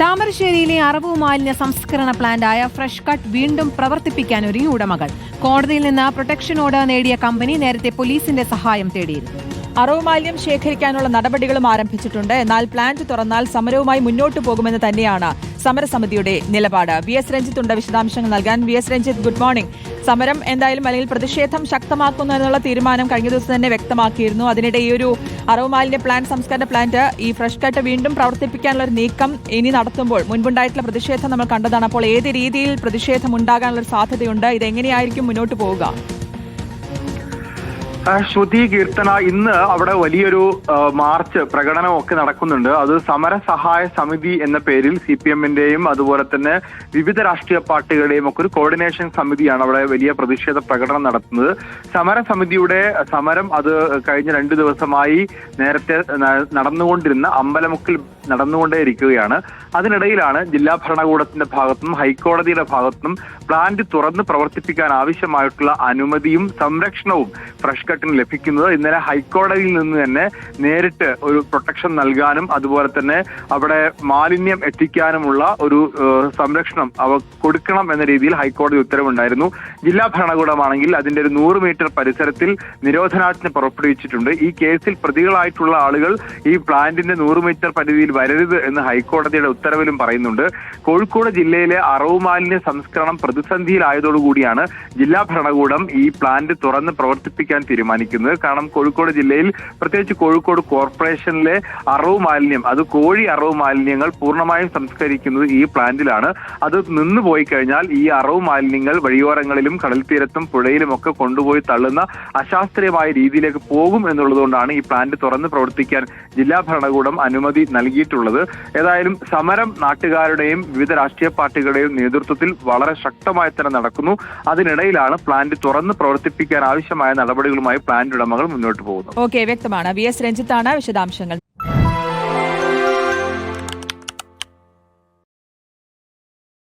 താമരശ്ശേരിയിലെ അറവ് മാലിന്യ സംസ്കരണ പ്ലാന്റായ fresh cut വീണ്ടും പ്രവർത്തിപ്പിക്കാൻ ഒരുങ്ങി ഉടമകൾ. കോടതിയിൽ നിന്ന് പ്രൊട്ടക്ഷൻ ഓർഡർ നേടിയ കമ്പനി നേരത്തെ പോലീസിന്റെ സഹായം തേടിയിരുന്നു. അറവ് മാലിന്യം ശേഖരിക്കാനുള്ള നടപടികളും ആരംഭിച്ചിട്ടുണ്ട്. എന്നാൽ പ്ലാന്റ് തുറന്നാൽ സമരവുമായി മുന്നോട്ടു പോകുമെന്ന് തന്നെയാണ് സമരസമിതിയുടെ നിലപാട്. വി എസ് രഞ്ജിത്ത് ഉണ്ട് വിശദാംശങ്ങൾ നൽകാൻ. V S Ranjith good morning. സമരം എന്തായാലും അല്ലെങ്കിൽ പ്രതിഷേധം ശക്തമാക്കുന്നു എന്നുള്ള തീരുമാനം കഴിഞ്ഞ ദിവസം തന്നെ വ്യക്തമാക്കിയിരുന്നു. അതിനിടെ ഈ ഒരു അറവ് മാലിന്യ പ്ലാന്റ് സംസ്കരണ പ്ലാന്റ് ഈ ഫ്രഷ് കട്ട് വീണ്ടും പ്രവർത്തിപ്പിക്കാനുള്ള ഒരു നീക്കം ഇനി നടത്തുമ്പോൾ മുൻപുണ്ടായിട്ടുള്ള പ്രതിഷേധം നമ്മൾ കണ്ടതാണ്. അപ്പോൾ ഏത് രീതിയിൽ പ്രതിഷേധം ഉണ്ടാകാനുള്ള സാധ്യതയുണ്ട്? ഇതെങ്ങനെയായിരിക്കും മുന്നോട്ട് പോവുക? ശ്രുതി കീർത്തന ഇന്ന് അവിടെ വലിയൊരു മാർച്ച് പ്രകടനം ഒക്കെ നടക്കുന്നുണ്ട്. അത് സമര സഹായ സമിതി എന്ന പേരിൽ സി പി എമ്മിന്റെയും അതുപോലെ തന്നെ വിവിധ രാഷ്ട്രീയ പാർട്ടികളുടെയും ഒക്കെ ഒരു കോർഡിനേഷൻ സമിതിയാണ് അവിടെ വലിയ പ്രതിഷേധ പ്രകടനം നടത്തുന്നത്. സമര സമിതിയുടെ സമരം അത് കഴിഞ്ഞ രണ്ടു ദിവസമായി നേരത്തെ നടന്നുകൊണ്ടിരുന്ന അമ്പലമുക്കിൽ നടന്നുകൊണ്ടേയിരിക്കുകയാണ്. അതിനിടയിലാണ് ജില്ലാ ഭരണകൂടത്തിന്റെ ഭാഗത്തും ഹൈക്കോടതിയുടെ ഭാഗത്തും പ്ലാന്റ് തുറന്ന് പ്രവർത്തിപ്പിക്കാൻ ആവശ്യമായിട്ടുള്ള അനുമതിയും സംരക്ഷണവും ഫ്രഷ് കട്ടിന് ലഭിക്കുന്നത്. ഇന്നലെ ഹൈക്കോടതിയിൽ നിന്ന് തന്നെ നേരിട്ട് ഒരു പ്രൊട്ടക്ഷൻ നൽകാനും അതുപോലെ തന്നെ അവിടെ മാലിന്യം എത്തിക്കാനുമുള്ള ഒരു സംരക്ഷണം അവ കൊടുക്കണം എന്ന രീതിയിൽ ഹൈക്കോടതി ഉത്തരവുണ്ടായിരുന്നു. ജില്ലാ ഭരണകൂടമാണെങ്കിൽ അതിന്റെ ഒരു നൂറ് മീറ്റർ പരിസരത്തിൽ നിരോധനാജ്ഞ പുറപ്പെടുവിച്ചിട്ടുണ്ട്. ഈ കേസിൽ പ്രതികളായിട്ടുള്ള ആളുകൾ ഈ പ്ലാന്റിന്റെ നൂറ് മീറ്റർ പരിധിയിൽ വരരുത് എന്ന് ഹൈക്കോടതിയുടെ ഉത്തരവിലും പറയുന്നുണ്ട്. കോഴിക്കോട് ജില്ലയിലെ അറവ് മാലിന്യ സംസ്കരണം പ്രതിസന്ധിയിലായതോടുകൂടിയാണ് ജില്ലാ ഭരണകൂടം ഈ പ്ലാന്റ് തുറന്ന് പ്രവർത്തിപ്പിക്കാൻ തീരുമാനിക്കുന്നത്. കാരണം കോഴിക്കോട് ജില്ലയിൽ പ്രത്യേകിച്ച് കോഴിക്കോട് കോർപ്പറേഷനിലെ അറവ് മാലിന്യം അത് കോഴി അറവ് മാലിന്യങ്ങൾ പൂർണമായും സംസ്കരിക്കുന്നത് ഈ പ്ലാന്റിലാണ്. അത് നിന്ന് പോയി കഴിഞ്ഞാൽ ഈ അറവ് മാലിന്യങ്ങൾ വഴിയോരങ്ങളിലും കടൽ തീരത്തും പുഴയിലും ഒക്കെ കൊണ്ടുപോയി തള്ളുന്ന അശാസ്ത്രീയമായ രീതിയിലേക്ക് പോകും എന്നുള്ളതുകൊണ്ടാണ് ഈ പ്ലാന്റ് തുറന്ന് പ്രവർത്തിക്കാൻ ജില്ലാ ഭരണകൂടം അനുമതി നൽകിയിട്ടുള്ളത് ഏതായാലും സമരം നാട്ടുകാരുടെയും വിവിധ രാഷ്ട്രീയ പാർട്ടികളുടെയും നേതൃത്വത്തിൽ വളരെ ശക്തമായി തന്നെ നടക്കുന്നു. അതിനിടയിലാണ് പ്ലാന്റ് തുറന്ന് പ്രവർത്തിപ്പിക്കാൻ ആവശ്യമായ നടപടികളുമായി പ്ലാന്റ് ഉടമകൾ മുന്നോട്ട് പോകുന്നത്. ഓക്കെ വ്യക്തമാണ്. വി എസ് രഞ്ജിത്താണ് വിശദാംശങ്ങൾ.